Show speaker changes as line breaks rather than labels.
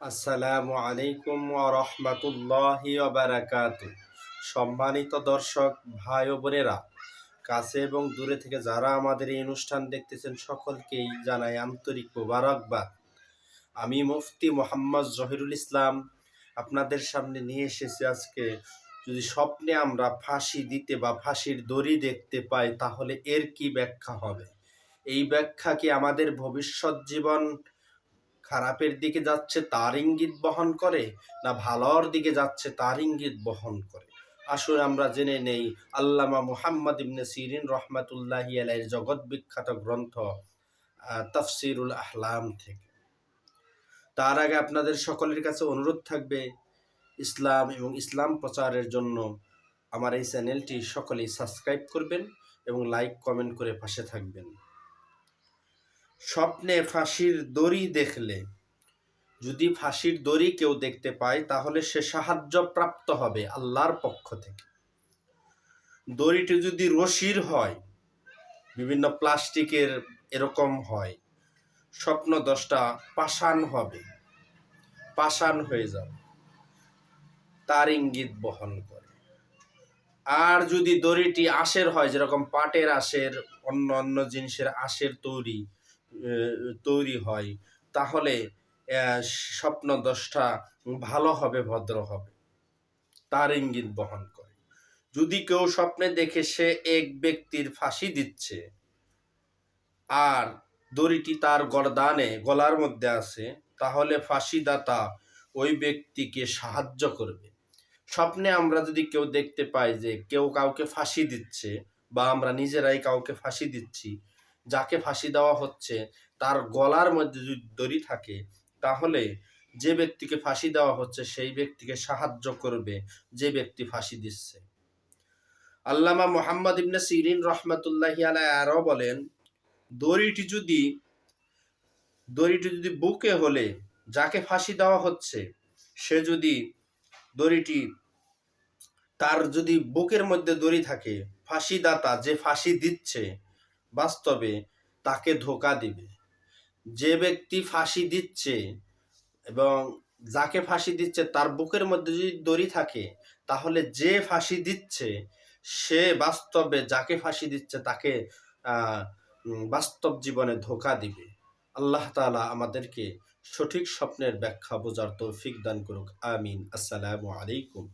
আসসালামু আলাইকুম রহমতুল্লাহি বারাকাত। সম্মানিত দর্শক, ভাই ও বোনেরা, কাছে এবং দূরে থেকে যারা আমাদের এই অনুষ্ঠান দেখতেছেন, সকলকেই জানাই আন্তরিক মোবারকবাদ। আমি মুফতি মোহাম্মদ জহিরুল ইসলাম আপনাদের সামনে নিয়ে এসেছি আজকে। যদি স্বপ্নে আমরা ফাঁসি দিতে বা ফাঁসির দড়ি দেখতে পাই, তাহলে এর কি ব্যাখ্যা হবে? এই ব্যাখ্যা কি আমাদের ভবিষ্যৎ জীবন খারাপের দিকে যাচ্ছে, তার ইঙ্গিত বহন করে না ভালোর দিকে যাচ্ছে, তার ইঙ্গিত বহন করে? আসুন আমরা জেনে নেই, আল্লামা মুহাম্মদ ইবনে সিরিন রহমাতুল্লাহি আলাইহির জগৎ বিখ্যাত গ্রন্থ তাফসিরুল আহলাম থেকে। তার আগে আপনাদের সকলের কাছে অনুরোধ থাকবে, ইসলাম এবং ইসলাম প্রচারের জন্য আমার এই চ্যানেলটি সকলেই সাবস্ক্রাইব করবেন এবং লাইক, কমেন্ট করে পাশে থাকবেন। স্বপ্নে ফাঁসির দড়ি দেখলে। যদি ফাঁসির দড়ি কেউ দেখতে পায়, তাহলে সে সাহায্য প্রাপ্ত হবে আল্লাহর পক্ষ থেকে। দড়িটি যদি রশির হয়, বিভিন্ন প্লাস্টিকের এরকম হয়, স্বপ্ন দশটা পাষাণ হবে, পাষাণ হয়ে যাবে। তার ইঙ্গিত বহন করে। আর যদি দড়িটি আশের হয়, যেরকম পাটের আশের, অন্য অন্য জিনিসের আশের তৈরি তৈরি হয়, তাহলে স্বপ্ন দশটা ভালো হবে, ভদ্র হবে। তার ইঙ্গিত বহন করে। যদি কেউ স্বপ্নে দেখে সে এক ব্যক্তির ফাঁসি দিচ্ছে, আর দড়িটি তার গরদানে, গলার মধ্যে আছে, তাহলে ফাঁসিদাতা ওই ব্যক্তিকে সাহায্য করবে। স্বপ্নে আমরা যদি কেউ দেখতে পাই যে কেউ কাউকে ফাঁসি দিচ্ছে, বা আমরা নিজেরাই কাউকে ফাঁসি দিচ্ছি যাকে ফাঁসি দেওয়া হচ্ছে, তার গলার মধ্যে যদি দড়ি থাকে, তাহলে যে ব্যক্তিকে ফাঁসি দেওয়া হচ্ছে, সেই ব্যক্তিকে সাহায্য করবে যে ব্যক্তি ফাঁসি দিচ্ছে। আল্লামা মোহাম্মদ ইবনে সিরিন রহমতুল্লাহ আলাই আরও বলেন, দড়িটি যদি দড়িটি যদি বুকে হলে যাকে ফাঁসি দেওয়া হচ্ছে, সে যদি দড়িটি, তার যদি বুকের মধ্যে দড়ি থাকে, ফাঁসিদাতা যে ফাঁসি দিচ্ছে বাস্তবে তাকে ধোকা দিবে। যে ব্যক্তি ফাঁসি দিচ্ছে এবং যাকে ফাঁসি দিচ্ছে, তার বুকের মধ্যে যদি দড়ি থাকে, তাহলে যে ফাঁসি দিচ্ছে, সে বাস্তবে যাকে ফাঁসি দিচ্ছে, তাকে বাস্তব জীবনে ধোকা দিবে। আল্লাহ তাআলা আমাদেরকে সঠিক স্বপ্নের ব্যাখ্যা বোঝার তৌফিক দান করুক। আমিন। আসসালামু আলাইকুম।